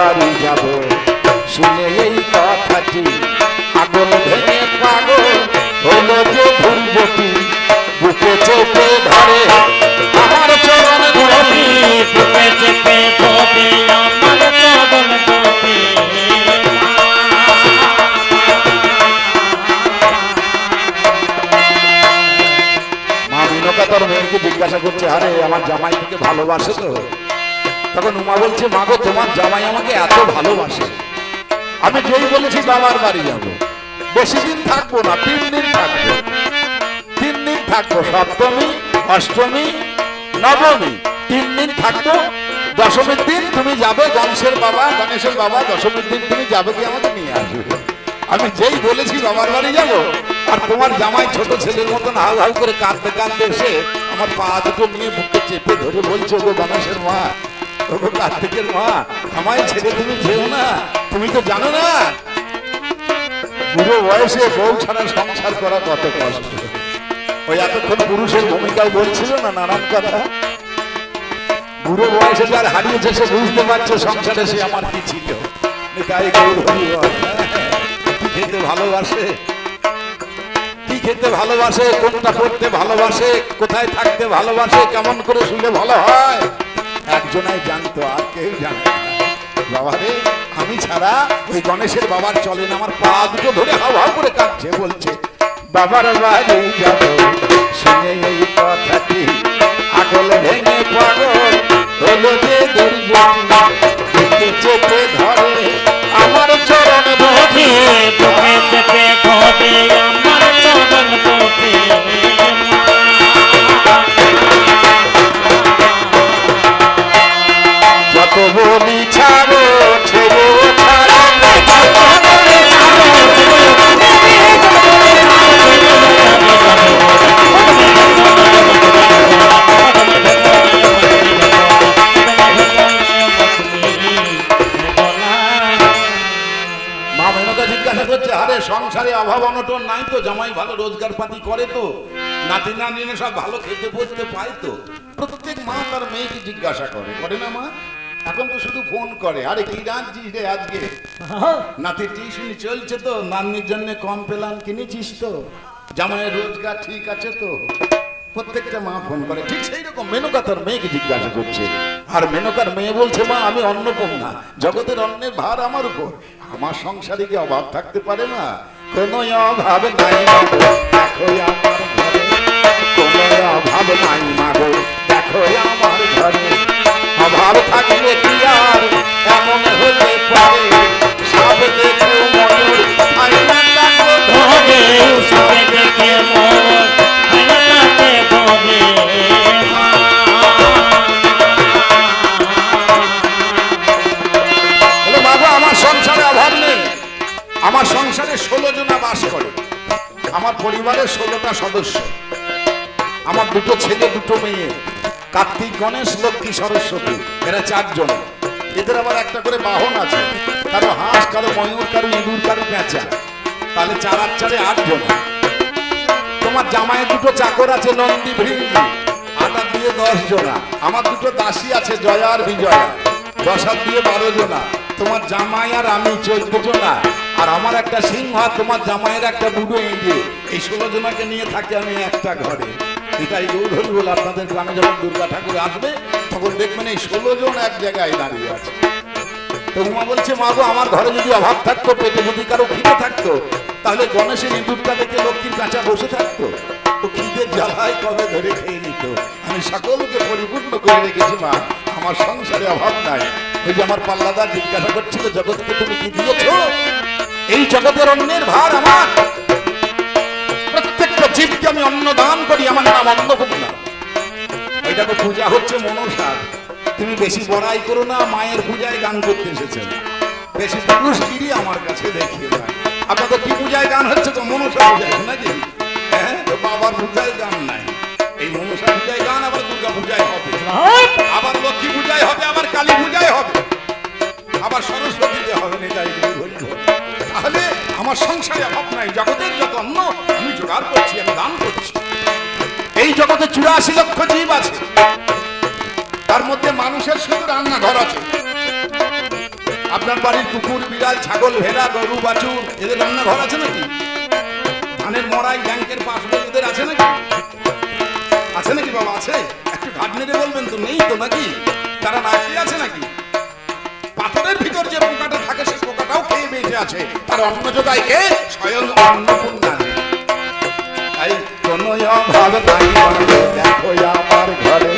বাড়ি যাব। শুনে এই কথাটি আগুন ভেঙে পাগল হলো যে ধৈর্যটি বুকে চেপে ধরে আমার চরণ ধরি। বুকে চেপে ধরে আমার চরণ ধরে। মা মিনকা তোর মেয়েকে জিজ্ঞাসা করছে আরে আমার জামাই তোকে ভালোবাসে তো? তখন উমা বলছে, মা গো, তোমার জামাই আমাকে এত ভালোবাসে। আমি যেই বলেছি, বাবার বাড়ি যাব। বেশি দিন থাকব না, তিন দিন থাকব। তিন দিন থাকব, সপ্তমী, অষ্টমী, নবমী। তিন দিন থাকব, দশমীর দিন তুমি যাবে, গণেশের বাবা গণেশের বাবা, দশমীর দিন তুমি যাবে কি আমাকে নিয়ে আসবে। আমি যেই বলেছি, বাবার বাড়ি যাব, আর তোমার জামাই ছোট ছেলের মতন হাউ হাউ করে কাঁদতে কাঁদতে এসে আমার পা দুটো নিয়ে বুকে চেপে ধরে বলছো গো গণেশের মা গো কার্তিকের মা, আমায় ছেড়ে তুমি যেও না। তুমি তো জানো না। বুড়ো বয়সে বউ ছাড়া সংসার করা কত কষ্ট। ওই এতক্ষণ পুরুষের ভূমিকায় বলছিল না, নানান কথা। বুড়ো বয়সে যার হারিয়েছে সে বুঝতে পারছে সংসারে সে আমার কি ছিল। তাই খেতে ভালোবাসে? কি খেতে ভালোবাসে? কোনটা করতে ভালোবাসে? কোথায় থাকতে ভালোবাসে? কেমন করে শুলে ভালো হয়? একজনাই জানতো, আর কেউ জানে বাবা রে, আমি ছাড়া ওই গণেশের বাবার চলে না, আমার পা দুটো ধরে হাও হাও করে কাঁদছে, বলছে, বাবার বাড়ি যাব শুনে এই কথাটি আগল ভেঙে পড়ো। হলো যে দুর্গতি চেপে ধরে জামাই ভালো রোজগার পাতি করে তো। নাতি নাতিনে সব ভালো খেতে বসতে পায় তো। প্রত্যেক মা তার মেয়েকে জিজ্ঞাসা করে করে না মা? এখন তো শুধু ফোন করে। আরে কি রাঁধছিস রে আজকে? নাতি টিউশনি চলছে তো নাতনির জন্য কম পেলাম কিনেছিস তো। জামাইয়ের রোজগার ঠিক আছে তো? প্রত্যেকটা মা ফোন করে ঠিক সেই রকম মেনকা তার মেয়েকে জিজ্ঞাসা করছে। আর মেনকার মেয়ে বলছে মা আমি অন্নপূর্ণা। জগতের অন্যের ভার আমার উপর। আমার সংসারে কি অভাব থাকতে পারে না? কোনো অভাব নাই মাগো, দেখো আমার ঘরে। কোনো অভাব নাই মাগো। দেখো আমার ঘরে। অভাব থাকলে কি আর এমন হতে পারে? সব দেখে ময়ূর ধরে। ধরে সবে আমার পরিবারের ষোলোটা সদস্য। আমার দুটো ছেলে, দুটো মেয়ে। কার্তিক, গণেশ, লক্ষ্মী, সরস্বতী। এরা চারজন। এদের আবার একটা করে বাহন আছে। কারও হাঁস, কারও ময়ূর, কারও ইঁদুর, কারও পেঁচা তাহলে চার আর চারে আটজন। তোমার জামাইয়ের দুটো চাকর আছে, নন্দী, ভৃঙ্গি। আটার দিয়ে দশ জনা আমার দুটো দাসী আছে, জয়া আর বিজয়া। দশ হাত দিয়ে বারো জনা তোমার জামাই আর আমি চোদ্দ জনা আর আমার একটা সিংহ তোমার জামাইয়ের একটা বুড়ো ইঁদে এই ষোলো জনাকে নিয়ে থাকি আমি একটা ঘরে। এটাই গৌরী বলে আপনাদের গ্রামে যখন দুর্গা ঠাকুর আসবে, তখন দেখবেন এই ষোলো জন এক জায়গায় দাঁড়িয়ে আছে। তো উমা বলছে, মা গো, আমার ঘরে যদি অভাব থাকতো, পেটে যদি কারও খিদে থাকতো, তাহলে গণেশের ইঁদুরটা দেখে লক্ষ্মীর কাঁচা বসে থাকতো। তো খিদের জ্বালায় কবে ধরে খেয়ে নিত। আমি সকলকে পরিপূর্ণ করে রেখেছি, মা। আমার সংসারে অভাব নাই। ওই যে আমার পাল্লাদার জিজ্ঞাসা করছিল, জগৎকে তুমি কি দিয়েছ? এই জগতের অন্যের ভার আমার। জীবকে আমি অন্ন দান করি, আমার নাম অন্নপূর্ণা। এটা তো পূজা হচ্ছে মনসার তুমি বেশি বড়াই করো না, মায়ের পূজায় গান করতে এসেছেন। বেশি পুরুষগিরি আমার কাছে দেখিয়ে না আপনাদের কি পূজায় গান হচ্ছে তো মনসা পূজায়, নাকি? হ্যাঁ বাবার পূজায় গান নাই। এই মনসা পূজায় গান আবার দুর্গা পূজায় হবে। আবার লক্ষ্মী পূজায় হবে, আবার কালী পূজায় হবে। আবার সরস্বতীতে হবে নেতাই তাহলে আমার সংসারে অভাব নাই, জগতের যত অন্ন, আমি জোগাড় করছি, আমি দান করছি। এই জগতে চুরাশি লক্ষ জীব আছে। তার মধ্যে মানুষের শুধু রান্নাঘর আছে। আপনার বাড়ির কুকুর, বিড়াল, ছাগল, ভেড়া, গরু, বাছুর, এদের রান্নাঘর আছে নাকি? ধানের মড়াই, ব্যাংকের পাসবই এদের আছে নাকি? আছে নাকি বাবা, আছে? একটু ঘাট নেড়ে বলবেন তো, নেই তো নাকি? তারা না আছে নাকি? পাথরের ভিতর যে পোকাটা থাকে, সেই পোকাটাও খেয়ে বেঁচে আছে। তার অন্ন যোগায় কে স্বয়ং অন্নপূর্ণা। তাই অভাব নাই দেখো আমার ঘরে।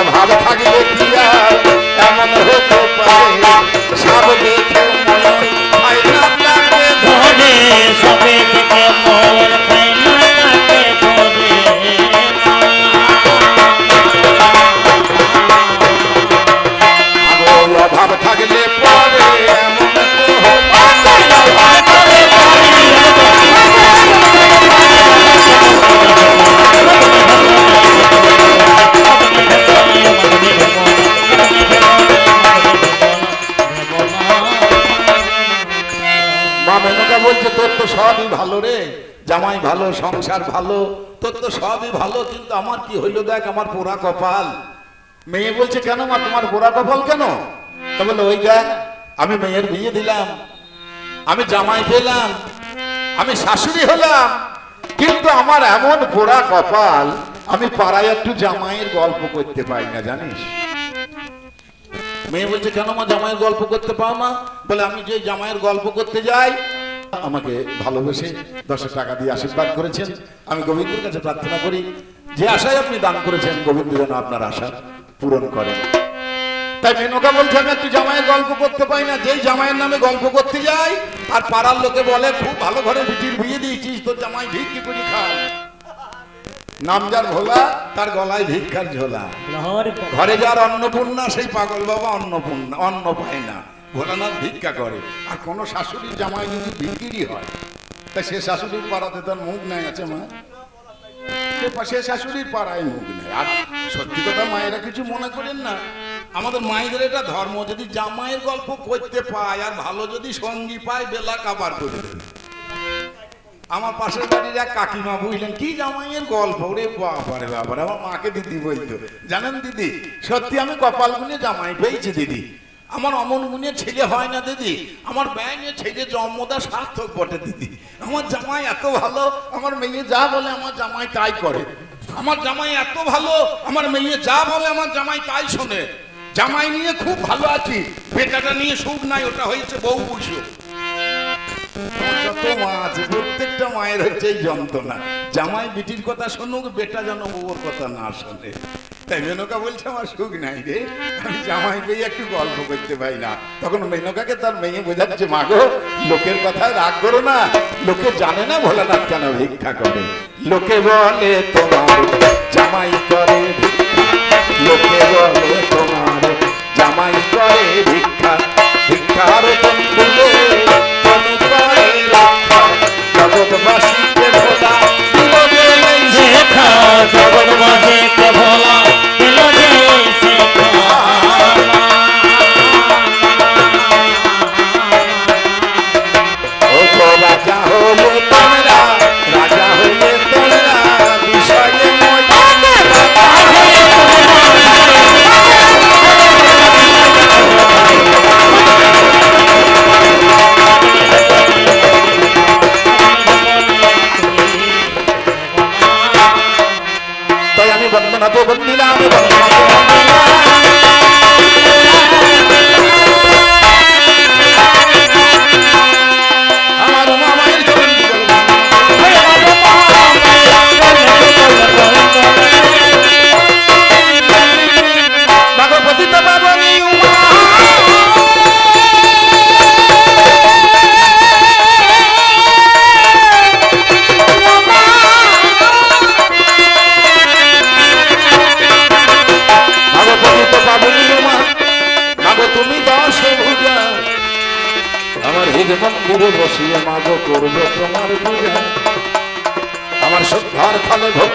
অভাব থাকলে কি আর এমন হতে পারে? সব দেখে মেনকা বলছে, তোর তো সবই ভালো রে। জামাই ভালো, সংসার ভালো, তোর তো সবই ভালো, কিন্তু আমার কি হইল দেখ, আমার পোড়া কপাল। মেয়ে বলছে, কেন মা, তোমার পোড়া কপাল কেন? তা বলল, ওই দেখ, আমি মেয়ের বিয়ে দিলাম, আমি জামাই পেলাম, আমি শাশুড়ি হলাম, কিন্তু আমার এমন পোড়া কপাল, আমি পাড়ায় একটু জামাইয়ের গল্প করতে পাই না, জানিস? মেয়ে বলছে, কেন মা, জামাইয়ের গল্প করতে পাও না? বলে, আমি যে জামাইয়ের গল্প করতে যাই আমাকে ভালোবেসে দশ টাকা দিয়ে আশীর্বাদ করেছেন। আমি গোবিন্দের কাছে প্রার্থনা করি যে আশায় আপনি দান করেছেন গোবিন্দ যেন আপনার আশা পূরণ করেন। তাই মেনকা বলছে আমি একটু জামাইয়ের গল্প করতে পাই না যেই জামাইয়ের নামে গল্প করতে যাই আর পাড়ার লোকে বলে খুব ভালো ঘরে বিটির বিয়ে দিয়েছিস তোর জামাই ভিক্ষি করে খায়। নাম যার ভোলা তার গলায় ভিক্ষার ঝোলা। ঘরে যার অন্নপূর্ণা সেই পাগল বাবা অন্নপূর্ণা অন্ন পায় না। ভোলানাথ ভিক্ষা করে। আর কোন শাশুড়ির জামাই যদি ভিকিরি হয়, তা সে শাশুড়ির পাড়াতে তার মুখ নাই আছে মা। সে শাশুড়ির পাড়ায় মুখ নেই। আর সত্যি কথা মায়েরা কিছু মনে করেন না, আমাদের মায়েদের এটা ধর্ম, যদি জামাইয়ের গল্প করতে পায় আর ভালো যদি সঙ্গী পায়, বেলা কাবার করে আমার পাশের বাড়ির এক কাকিমা বুঝলেন, কি জামাইয়ের গল্প রে বাবারে বাবারে আমার মাকে দিদি বলতো। জানেন দিদি, সত্যি আমি কপাল গুনে জামাই পেয়েছি দিদি। আমার অমন গুনে ছেলে হয় না, দিদি। আমার ব্যাঙে ছেলে জন্মদা সার্থক বটে, দিদি। আমার জামাই এত ভালো, আমার মেয়ে যা বলে আমার জামাই তাই করে। আমার জামাই এত ভালো, আমার মেয়ে যা বলে আমার জামাই তাই শোনে। জামাই নিয়ে খুব ভালো আছি, বেটাটা নিয়ে সুখ নাই, ওটা হয়েছে বউ বুঝো যত মা আছে, প্রত্যেকটা মায়ের হচ্ছে এই যন্ত্রণা। জামাই বিটির কথা শুনুক, বেটা যেন বউর কথা না শোনে। তাই মেনকা বলছে, আমার সুখ নাই রে। আমি জামাই পেয়ে একটু গল্প করতে পাই না। তখন মেনকাকে তার মেয়ে বোঝাচ্ছে মাগো লোকের কথায় রাগ করো না। লোকে জানে না ভোলানাথ কেন ভিক্ষা করে। লোকে বলে তোমার জামাই করে লোকে বলে বন্দনা তো